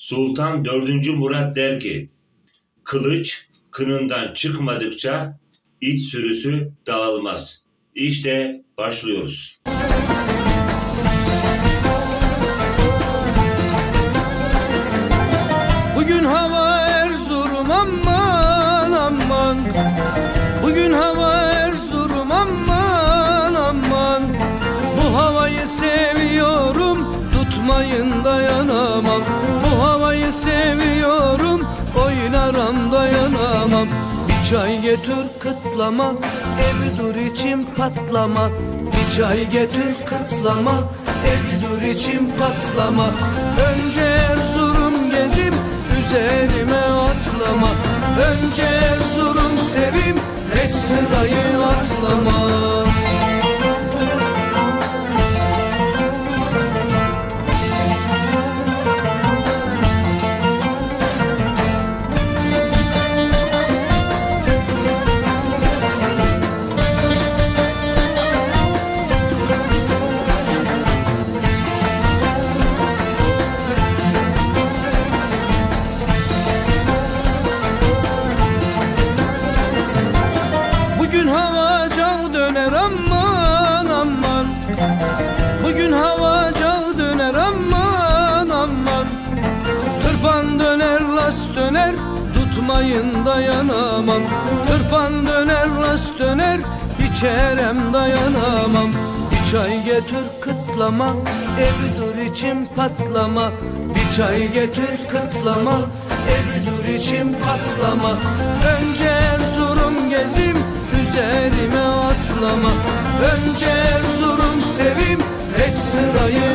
Sultan 4. Murat der ki, kılıç kınından çıkmadıkça iç sürüsü dağılmaz. İşte başlıyoruz. Bugün hava Erzurum aman aman Bugün hava Erzurum aman aman Bu havayı seviyorum tutmayın dayanamam dayanamam Bir çay getir kıtlama evi dur içim patlama Bir çay getir kıtlama evi dur içim patlama Önce Erzurum gezim üzerime atlama Önce Erzurum sevim hiç sırayı atlama Hava cal döner aman aman. Bugün hava cal döner aman aman. Tırpan döner las döner tutmayın dayanamam. Tırpan döner las döner içerem dayanamam. Bir çay getir kıtlama evi dur içim patlama. Bir çay getir kıtlama evi dur içim patlama. Önce Erzurum üzerime atlama. Önce Erzurum sevim hiç sırayı